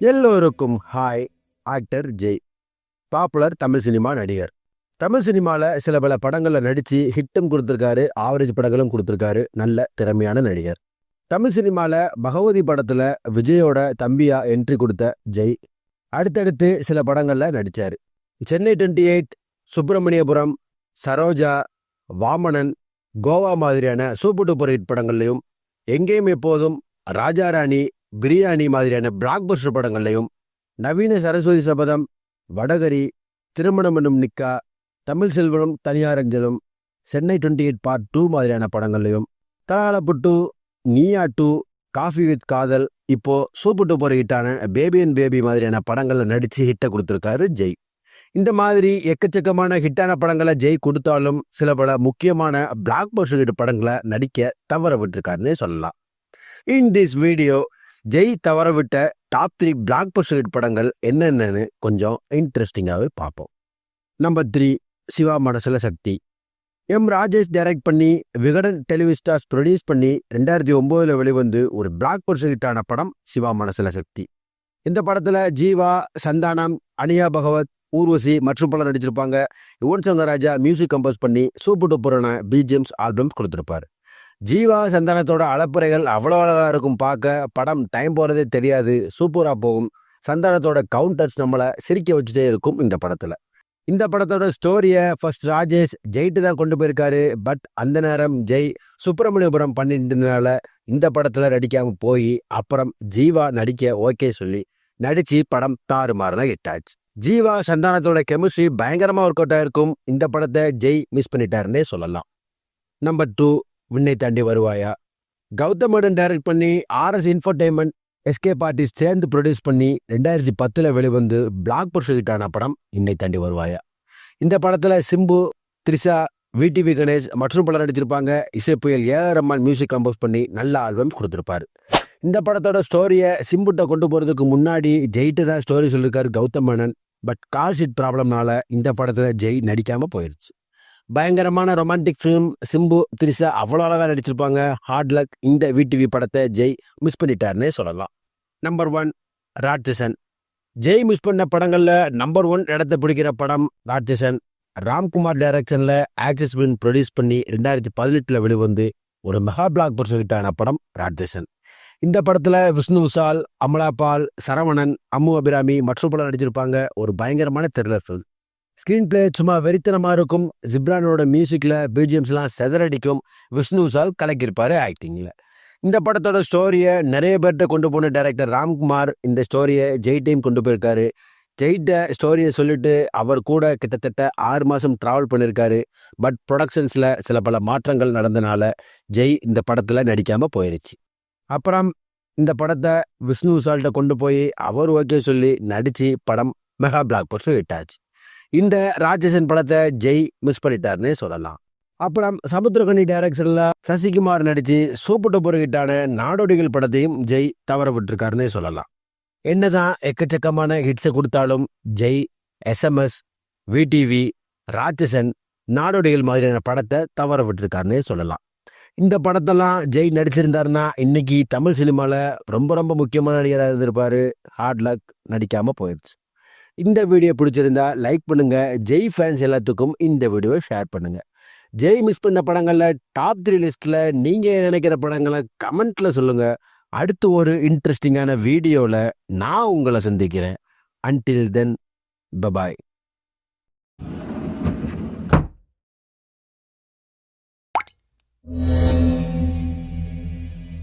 எல்லோருக்கும் hi. Actor Jai. Popular Tamil cinema நடிகர். தமிழ் சினிமாவில் சில பல படங்களில் நடித்து ஹிட்டும் கொடுத்துருக்காரு ஆவரேஜ் படங்களும் கொடுத்துருக்காரு. நல்ல திறமையான நடிகர். தமிழ் சினிமாவில் பகவதி படத்தில் விஜயோட தம்பியா என்ட்ரி கொடுத்த ஜெய். அடுத்தடுத்து சில படங்களில் நடித்தார் சென்னை டுவெண்ட்டி எயிட் சுப்பிரமணியபுரம் சரோஜா வாமனன் கோவா மாதிரியான சூப்பர் டூப்பர் ஹிட் படங்கள்லையும் எங்கேயும் எப்போதும் ராஜாராணி பிரியாணி மாதிரியான பிளாக்பஸ்டர் படங்கள்லையும் நவீன சரஸ்வதி சபதம் வடகரி திருமணம் என்னும் நிக்கா தமிழ் செல்வனும் தனியாரஞ்சலும் Chennai twenty eight part two மாதிரியான படங்கள்லையும் தலாலப்புட்டு Neeya two coffee with Kadhal இப்போது சூப்பிட்டு டூப்பர் ஹிட்டான பேபி அண்ட் பேபி மாதிரியான படங்களில் நடித்து ஹிட்டை கொடுத்துருக்காரு ஜெய். இந்த மாதிரி எக்கச்சக்கமான ஹிட்டான படங்களை ஜெய் கொடுத்தாலும் சில பல முக்கியமான பிளாக் பஸ்டர் படங்களை நடிக்க தவற விட்டுருக்காருன்னே சொல்லலாம். இன் திஸ் வீடியோ ஜெய் தவறவிட்ட டாப் த்ரீ பிளாக் பஸ்டர் படங்கள் என்னென்னு கொஞ்சம் இன்ட்ரெஸ்டிங்காகவே பார்ப்போம். நம்பர் த்ரீ சிவா மனசில் சக்தி. எம் ராஜேஷ் டைரக்ட் பண்ணி விகடன் டெலிவிஸ்டார்ஸ் ப்ரொடியூஸ் பண்ணி ரெண்டாயிரத்தி ஒம்போதில் வெளிவந்து ஒரு பிளாக் பஸ்டர் படம் சிவா மனசில் சக்தி. இந்த படத்தில் ஜீவா சந்தானம் அனியா பகவத் ஊர்வசி மற்றும் பலர் நடிச்சிருப்பாங்க. யுவன் சங்கர் ராஜா மியூசிக் கம்போஸ் பண்ணி சூப்பர் டூப்பரான பிஜிஎம்ஸ் ஆல்பம்ஸ் கொடுத்துருப்பாரு. ஜீவா சந்தானத்தோட அளப்புரைகள் அவ்வளோ அழகாக இருக்கும் பார்க்க. படம் டைம் போகிறதே தெரியாது. சூப்பராக போகும். சந்தானத்தோட கவுண்டர்ஸ் நம்மளை சிரிக்க வச்சுட்டே இருக்கும் இந்த படத்தில். இந்த படத்தோட ஸ்டோரியை ஃபர்ஸ்ட் ராஜேஷ் ஜெயிட்டு தான் கொண்டு போயிருக்காரு. பட் அந்த நேரம் ஜெய் சுப்பிரமணியபுரம் பண்ணிட்டதுனால இந்த படத்தில் நடிக்காமல் போய் அப்புறம் ஜீவா நடிக்க ஓகே சொல்லி நடித்து படம் தாறுமாறுனா ஹிட் ஜீவா சந்தானத்தோட கெமிஸ்ட்ரி பயங்கரமாக ஒர்க் அவுட் ஆயிருக்கும். இந்த படத்தை ஜெய் மிஸ் பண்ணிட்டாருன்னே சொல்லலாம். Number two Vinnai Thaandi Varuvaayaa? கௌதமடன் டைரக்ட் பண்ணி ஆர்எஸ் இன்ஃபர்டைன்மெண்ட் எஸ்கே பார்ட்டிஸ் சேர்ந்து ப்ரொடியூஸ் பண்ணி ரெண்டாயிரத்தி பத்தில் வெளிவந்து பிளாக் பர்ஷிட்டான படம் இன்னை தாண்டி வருவாயா? இந்த படத்தில் சிம்பு த்ரிஷா விடிவி கணேஷ் மற்றும் பலர் நடிச்சிருப்பாங்க இசைப்புயல் ஏஆர் ரஹ்மான் மியூசிக் கம்போஸ் பண்ணி நல்ல ஆல்பம் கொடுத்துருப்பாரு. இந்த படத்தோட ஸ்டோரியை சிம்புட்ட கொண்டு போகிறதுக்கு முன்னாடி ஜெயிட்டு தான் ஸ்டோரி சொல்லியிருக்காரு Gautham Menon. But call sheet ப்ராப்ளம்னால இந்த படத்தில் ஜெய் நடிக்காமல் போயிடுச்சு பயங்கரமான ரொமான்டிக் ஃபிலிம் சிம்பு திரிசா அவ்வளோ அழகாக நடிச்சிருப்பாங்க. ஹார்ட் லக் இந்த விடிவி படத்தை ஜெய் மிஸ் பண்ணிட்டாருன்னே சொல்லலாம். Number one Ratsasan. Jai miss பண்ண படங்களில் நம்பர் ஒன் இடத்த பிடிக்கிற படம் ராட்சசன். ராம்குமார் டைரக்ஷனில் ஆக்சிஸ் பின் ப்ரொடியூஸ் பண்ணி ரெண்டாயிரத்தி பதினெட்டில் வெளிவந்து ஒரு மெகா பிளாக் பர்சன் ஹிட்டான படம் ராட்சசன். இந்த படத்தில் விஷ்ணு விஷால் அமலா பால் சரவணன் அம்மு அபிராமி மற்றும் பலர் நடிச்சிருப்பாங்க. ஒரு பயங்கரமான த்ரில்லர் ஃபில்ம் ஸ்க்ரீன் பிளே சும்மா வெறித்தனமாக இருக்கும். ஜிப்ரானோட மியூசிக்கில் பிஜிஎம்ஸ்லாம் செதறடிக்கும். விஷ்ணு விஷால் கலக்கியிருப்பாரு ஆக்டிங்கில் இந்த படத்தோட ஸ்டோரியை நிறைய பேர்கிட்ட கொண்டு போன டேரக்டர் ராம்குமார் இந்த ஸ்டோரியை ஜெய் டைம் கொண்டு போயிருக்காரு. ஜெயிட்ட ஸ்டோரியை சொல்லிட்டு அவர் கூட கிட்டத்தட்ட ஆறு மாதம் ட்ராவல் பண்ணியிருக்காரு. பட் ப்ரொடக்ஷன்ஸில் சில பல மாற்றங்கள் நடந்தனால ஜெய் இந்த படத்தில் நடிக்காமல் போயிருச்சு. அப்புறம் இந்த படத்தை விஷ்ணு விஷால்கிட்ட கொண்டு போய் அவர் ஓகே சொல்லி நடித்து படம் மெகா பிளாக் பஸ்டர் ஹிட் ஆச்சு இந்த ராட்சசன் படத்தை ஜெய் மிஸ் பண்ணிட்டாருன்னு சொல்லலாம். அப்புறம் சமுத்திரகனி டைரக்ஷனில் சசிகுமார் நடித்து சூப்பிட்ட பொருகிட்டான நாடோடிகள் படத்தையும் ஜெய் தவற விட்டுருக்காருன்னே சொல்லலாம். என்னதான் எக்கச்சக்கமான ஹிட்ஸை கொடுத்தாலும் ஜெய் எஸ்எம்எஸ் விடிவி ராட்சசன் நாடோடிகள் மாதிரியான படத்தை தவற விட்டுருக்காருன்னே சொல்லலாம். இந்த படத்தெல்லாம் ஜெய் நடிச்சிருந்தாருன்னா இன்னைக்கு தமிழ் சினிமாவில் ரொம்ப ரொம்ப முக்கியமான நடிகராக இருந்திருப்பாரு. ஹார்ட் லக் நடிக்காமல் போயிடுச்சு இந்த வீடியோ பிடிச்சிருந்தா லைக் பண்ணுங்க. ஜெய் ஃபேன்ஸ் எல்லாத்துக்கும் இந்த வீடியோவை ஷேர் பண்ணுங்க. ஜெய் மிஸ் பண்ண படங்களில் டாப் த்ரீ லிஸ்ட்டில் நீங்கள் நினைக்கிற படங்களை கமெண்ட்டில் சொல்லுங்கள் அடுத்து ஒரு இன்ட்ரெஸ்டிங்கான வீடியோவில் நான் உங்களை சந்திக்கிறேன். Until then bye bye